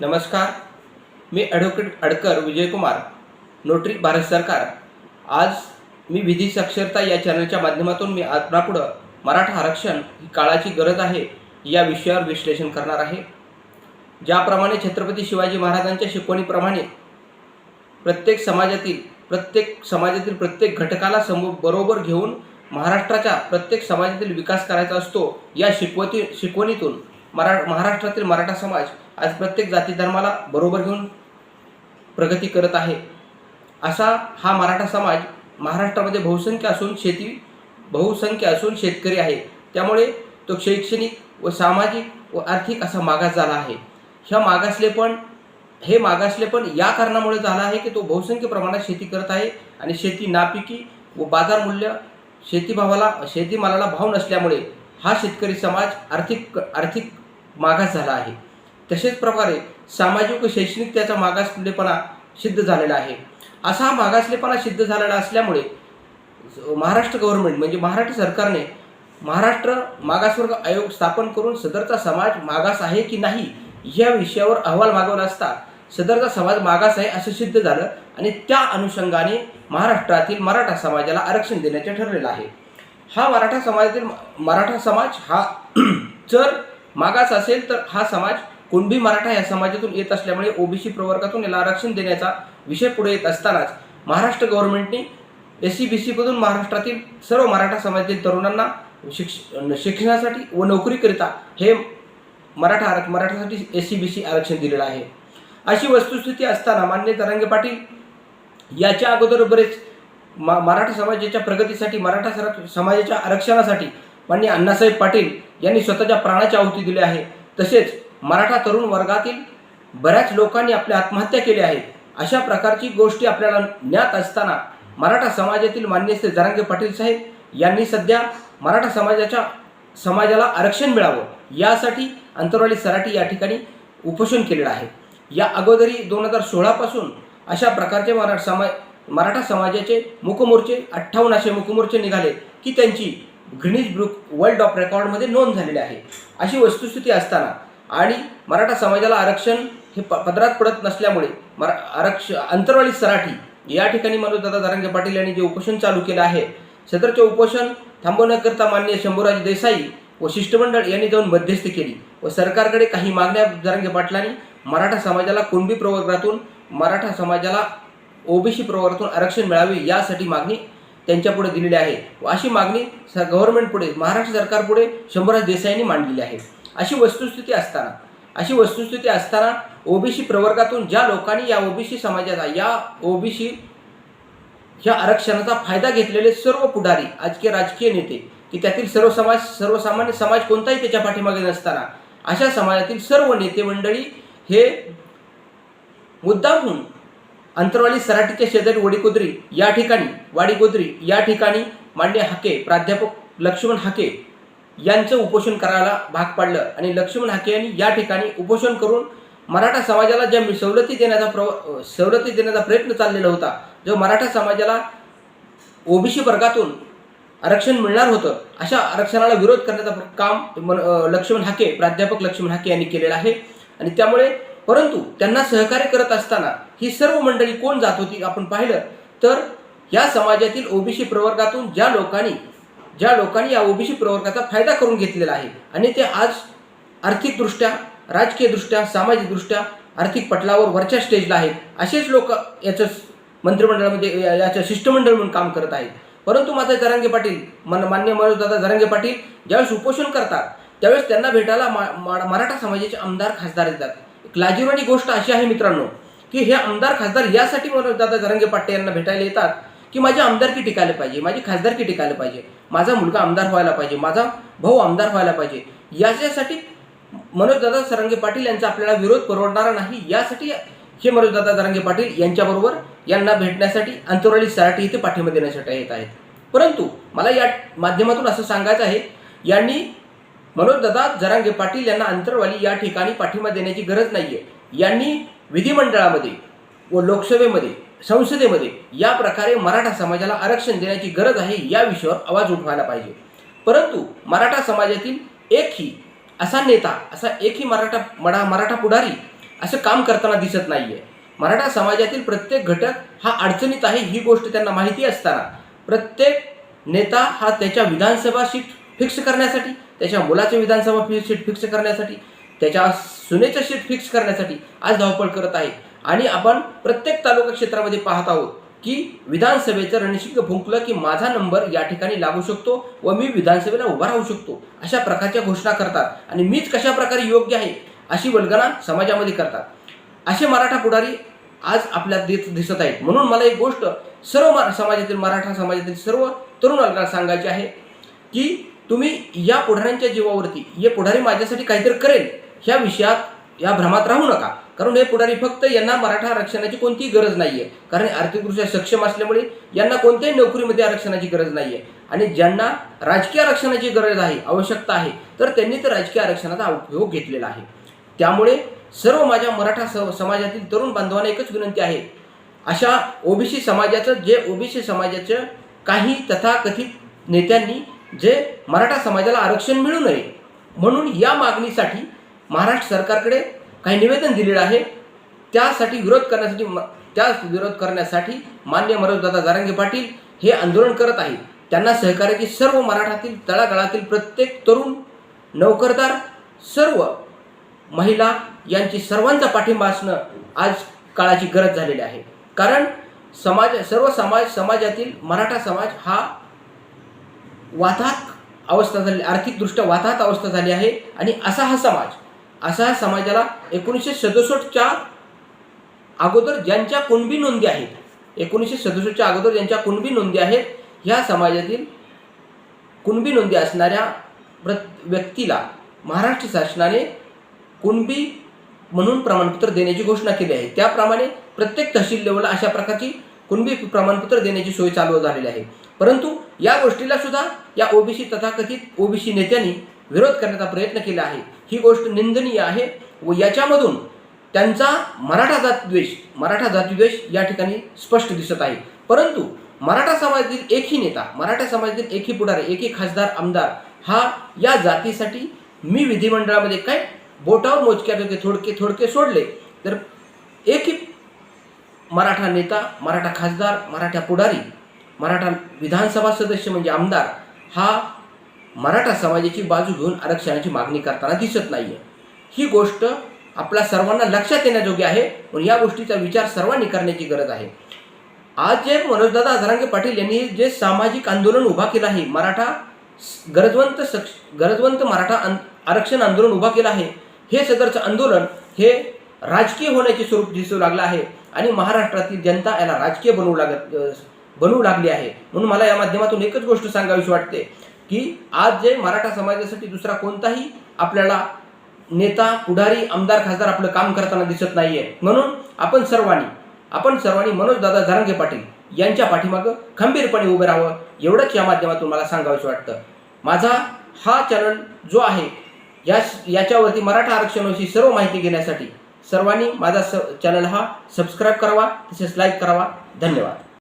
नमस्कार. मी advocate Adkar Vijaykumar notary Bharat सरकार. आज मी विधी साक्षरता या चॅनलच्या माध्यमातून मी आपणापुढं मराठा आरक्षण ही काळाची गरज आहे या विषयावर विश्लेषण करणार आहे. ज्याप्रमाणे छत्रपती शिवाजी महाराजांच्या शिकवणीप्रमाणे प्रत्येक समाजातील प्रत्येक समाजातील प्रत्येक घटकाला समोर बरोबर घेऊन महाराष्ट्राच्या प्रत्येक समाजातील विकास करायचा असतो या शिकवती शिकवणीतून मरा महाराष्ट्रातील मराठा समाज आज प्रत्येक जाती धर्माला बरोबर घेऊन प्रगती करत आहे. असा हा मराठा समाज महाराष्ट्रामध्ये बहुसंख्य असून शेती बहुसंख्य असून शेतकरी आहे. त्यामुळे तो शैक्षणिक व सामाजिक व आर्थिक असा मागास झाला आहे. ह्या मागासलेपण हे मागासलेपण या कारणामुळे झालं आहे की तो बहुसंख्य प्रमाणात शेती करत आहे आणि शेती नापिकी व बाजारमूल्य शेतीभावाला शेतीमालाला भाव नसल्यामुळे हा शेतकरी समाज आर्थिक आर्थिक मागास झाला आहे. तसेच प्रकारे सामाजिक व शैक्षणिक त्याचा मागासलेपणा सिद्ध झालेला आहे. असा हा मागासलेपणा सिद्ध झालेला असल्यामुळे महाराष्ट्र गव्हर्नमेंट म्हणजे महाराष्ट्र सरकारने महाराष्ट्र मागासवर्ग आयोग स्थापन करून सदरचा समाज मागास आहे की नाही या विषयावर अहवाल मागवला असता सदरचा समाज मागास आहे असं सिद्ध झालं आणि त्या अनुषंगाने महाराष्ट्रातील मराठा समाजाला आरक्षण देण्याचे ठरलेलं आहे. हा मराठा समाजातील मराठा समाज हा जर मागास असेल तर हा समाज कुणबी मराठा या समाजातून येत असल्यामुळे ओबीसी प्रवर्गातून याला आरक्षण देण्याचा विषय पुढे येत असतानाच महाराष्ट्र गव्हर्नमेंटने एस सी बी सीमधून महाराष्ट्रातील सर्व मराठा समाजातील तरुणांना शिक्ष शिक्षणासाठी व नोकरीकरिता हे मराठा आरक्ष मराठासाठी एस सी बी सी आरक्षण दिलेलं आहे. अशी वस्तुस्थिती असताना मान्य तरंगे पाटील याच्या अगोदर बरेच मा मराठा समाजाच्या प्रगतीसाठी मराठा समाजाच्या आरक्षणासाठी माननीय अण्णासाहेब पाटील यांनी स्वतःच्या प्राणाची आहुती दिली आहे. तसेच मराठा तरुण वर्गातील बऱ्याच लोकांनी आपल्या आत्महत्या केल्या आहेत अशा प्रकारची गोष्टी आपल्याला ज्ञात असताना मराठा समाजातील मान्यस्थ जरांगे पाटील साहेब यांनी सध्या मराठा समाजाच्या समाजाला आरक्षण मिळावं यासाठी अंतरवाली सराटी या ठिकाणी उपोषण केलेलं आहे. या अगोदरी दोन हजार सोळापासून अशा प्रकारचे मराठा समाज मराठा समाजाचे मुकमोर्चे अठ्ठावन्न असे मुकमोर्चे निघाले की त्यांची गिनीज ब्रुक वर्ल्ड ऑफ रेकॉर्डमध्ये नोंद झालेली आहे. अशी वस्तुस्थिती असताना आणि मराठा समाजाला आरक्षण हे प पदरात पडत नसल्यामुळे मरा आरक्ष अंतरवाली सराठी या ठिकाणी मनोजदादा दारांगे पाटील यांनी जे उपोषण चालू केलं आहे सदरचे उपोषण थांबवण्याकरता मान्य शंभूराज देसाई व शिष्टमंडळ यांनी जाऊन मध्यस्थी केली व सरकारकडे काही मागण्या दारांगे पाटलांनी मराठा समाजाला कुणबी प्रवर्गातून मराठा समाजाला ओबीसी प्रवर्गातून आरक्षण मिळावे यासाठी मागणी त्यांच्यापुढे दिलेली आहे. व अशी मागणी स गव्हर्नमेंटपुढे महाराष्ट्र सरकारपुढे शंभराज देसाईंनी मांडलेली आहे. अशी वस्तुस्थिती असताना अशी वस्तुस्थिती असताना ओबीसी प्रवर्गातून ज्या लोकांनी या ओबीसी समाजाचा या ओबीसी ह्या आरक्षणाचा फायदा घेतलेले सर्व पुढारी आजके राजकीय नेते की त्यातील सर्व समाज सर्वसामान्य समाज कोणताही त्याच्या पाठीमागे नसताना अशा समाजातील सर्व नेते मंडळी हे मुद्दामहून अंतरवाली सराटीच्या शेजारी वडीगोद्री या ठिकाणी वाडीगोद्री या ठिकाणी मान्य हाके प्राध्यापक लक्ष्मण हाके यांचं उपोषण करायला भाग पाडलं. आणि लक्ष्मण हाके यांनी या ठिकाणी उपोषण करून मराठा समाजाला ज्या सवलती देण्याचा प्र सवलती देण्याचा प्रयत्न चाललेला होता जो मराठा समाजाला ओबीसी वर्गातून आरक्षण मिळणार होतं अशा आरक्षणाला विरोध करण्याचा काम मन- लक्ष्मण हाके प्राध्यापक लक्ष्मण हाके यांनी केलेलं आहे. आणि त्यामुळे परंतु त्यांना सहकार्य करत असताना ही सर्व मंडळी कोण जात होती आपण पाहिलं. तर या समाजातील ओबीसी प्रवर्गातून ज्या लोकांनी ज्या लोकांनी या ओबीसी प्रवर्गाचा फायदा करून घेतलेला आहे आणि ते आज आर्थिकदृष्ट्या राजकीयदृष्ट्या सामाजिकदृष्ट्या आर्थिक पटलावर वरच्या स्टेजला आहेत असेच लोक याचं मंत्रिमंडळामध्ये याचं शिष्टमंडळ म्हणून काम करत आहेत. परंतु मात्र जरांगे पाटील मन मान्य मनोजदादा जरांगे पाटील ज्यावेळेस उपोषण करतात त्यावेळेस त्यांना भेटायला मा- मा- मराठा समाजाचे आमदार खासदार येतात. लाजीरवाणी गोष्ट अशी आहे मित्रांनो की हे आमदार खासदार यासाठी मनोजदादा जरंगे पाटील यांना भेटायला येतात की माझी आमदारकी टिकायला पाहिजे माझी खासदारकी टिकायला पाहिजे माझा मुलगा आमदार व्हायला पाहिजे माझा भाऊ आमदार व्हायला पाहिजे याच्यासाठी मनोजदादा सरंगे पाटील यांचा आपल्याला विरोध परवडणारा नाही. यासाठी हे मनोजदादा जरांगे पाटील यांच्याबरोबर यांना भेटण्यासाठी अंतरवाली सराठी इथे पाठिंबा देण्यासाठी येत आहेत. परंतु मला या माध्यमातून असं सांगायचं आहे यांनी मनोजदादा जरांगे पाटील यांना अंतरवाली या ठिकाणी पाठिंबा देण्याची गरज नाही आहे यांनी विधिमंडळामध्ये व लोकसभेमध्ये संसदेमध्ये या प्रकारे मराठा समाजाला आरक्षण देण्याची गरज आहे या विषयावर आवाज उठवायला पाहिजे. परंतु मराठा समाजातील एकही असा नेता असा एकही मराठा मडा मराठा पुढारी असं काम करताना दिसत नाहीये. मराठा समाजातील प्रत्येक घटक हा अडचणीत आहे ही गोष्ट त्यांना माहिती असताना प्रत्येक नेता हा त्याच्या विधानसभा सीट फिक्स करण्यासाठी त्याच्या मुलाचे विधानसभा फी- सीट फिक्स करण्यासाठी त्याच्या सुनेचं सीट फिक्स करण्यासाठी आज धावपळ करत आहे. आणि आपण प्रत्येक तालुका क्षेत्रामध्ये पाहत आहोत की विधानसभेचं रणशिंग फुंकलं की माझा नंबर या ठिकाणी लागू शकतो व मी विधानसभेला उभा राहू शकतो अशा प्रकारच्या घोषणा करतात. आणि मीच कशा प्रकारे योग्य आहे अशी वल्गना समाजामध्ये करतात. असे मराठा पुढारी आज आपल्या देत दिसत आहेत. म्हणून मला एक गोष्ट सर्व मा- समाजातील मराठा समाजातील सर्व तरुण वर्गाला सांगायची आहे की तुम्ही या पुढाऱ्यांच्या जीवावरती हे पुढारी माझ्यासाठी काहीतरी करेल ह्या विषयात या भ्रमात राहू नका. कारण हे पुढारी फक्त यांना मराठा आरक्षणाची कोणतीही गरज नाही आहे कारण आर्थिकदृष्ट्या सक्षम असल्यामुळे यांना कोणत्याही नोकरीमध्ये आरक्षणाची गरज नाही आहे आणि ज्यांना राजकीय आरक्षणाची गरज आहे आवश्यकता आहे तर त्यांनी तर राजकीय आरक्षणाचा उपयोग घेतलेला आहे. त्यामुळे सर्व माझ्या मराठा स- समाजातील तरुण बांधवांना एकच विनंती आहे. अशा ओबीसी समाजाचं जे ओबीसी समाजाचं काही तथाकथित नेत्यांनी जे मराठा समाजाला आरक्षण मिळू नये म्हणून या मागणीसाठी महाराष्ट्र सरकारकडे काही निवेदन दिलेलं आहे. त्यासाठी विरोध करण्यासाठी म- त्या विरोध करण्यासाठी मान्य मनोजदादा जारंगे पाटील हे आंदोलन करत आहेत. त्यांना सहकार्याची सर्व मराठातील तळागाळातील प्रत्येक तरुण नोकरदार सर्व महिला यांची सर्वांचा पाठिंबा असणं आज काळाची गरज झालेली आहे. कारण समाज सर्व समाज समाजातील मराठा समाज हा वाताहत अवस्था झाली आर्थिकदृष्ट्या वाताहत अवस्था झाली आहे. आणि असा हा समाज असा हा समाजाला एकोणीसशे सदुसष्टच्या अगोदर ज्यांच्या कुणबी नोंदी आहेत एकोणीसशे सदुसष्टच्या अगोदर ज्यांच्या कुणबी नोंदी आहेत ह्या समाजातील कुणबी नोंदी असणाऱ्या प्रत व्यक्तीला महाराष्ट्र शासनाने कुणबी म्हणून प्रमाणपत्र देण्याची घोषणा केली आहे. त्याप्रमाणे प्रत्येक तहसील लेवलला अशा प्रकारची कुणबी प्रमाणपत्र देण्याची सोय चालू झालेली आहे. परंतु या गोष्टीला सुद्धा या ओबीसी तथाकथित ओबीसी नेत्यांनी विरोध करण्याचा प्रयत्न केला आहे. ही गोष्ट निंदनीय आहे व याच्यामधून त्यांचा मराठा जातद्वेष मराठा जातीद्वेष या ठिकाणी स्पष्ट दिसत आहे. परंतु मराठा समाजातील एकही नेता मराठा समाजातील एकही पुढारी एकही खासदार आमदार हा या जातीसाठी मी विधिमंडळामध्ये काय बोटावर मोजक्यापैकी थोडके थोडके सोडले तर एकही मराठा नेता मराठा खासदार मराठा पुढारी मराठा विधानसभा सदस्य म्हणजे आमदार हा मराठा समाजाची बाजू घेऊन आरक्षणाची मागणी करताना दिसत नाहीये. ही गोष्ट आपल्या सर्वांना लक्षात येण्याजोगी आहे. पण या गोष्टीचा विचार सर्वांनी करण्याची गरज आहे. आज जे मनोजदादा अधरांगे पाटील यांनी जे सामाजिक आंदोलन उभा केलं आहे मराठा गरजवंत सक्ष गरजवंत मराठा आरक्षण आंदोलन उभा केलं आहे हे सदरचं आंदोलन हे राजकीय होण्याचे स्वरूप दिसू लागलं आहे आणि महाराष्ट्रातील जनता याला राजकीय बनवू लागत बनवू लागली आहे. म्हणून मला या माध्यमातून एकच गोष्ट सांगावीशी वाटते की आज जे मराठा समाजासाठी दुसरा कोणताही आपल्याला नेता पुढारी आमदार खासदार आपलं काम करताना दिसत नाहीये. म्हणून आपण सर्वांनी आपण सर्वांनी मनोजदादा झारंगे पाटील यांच्या पाठीमागं खंबीरपणे उभं राहावं एवढंच या माध्यमातून मला सांगावंसं वाटतं. माझा हा चॅनल जो आहे या याच्यावरती मराठा आरक्षणाविषयी सर्व माहिती घेण्यासाठी सर्वांनी माझा स चॅनल हा सबस्क्राईब करावा तसेच लाईक करावा. धन्यवाद.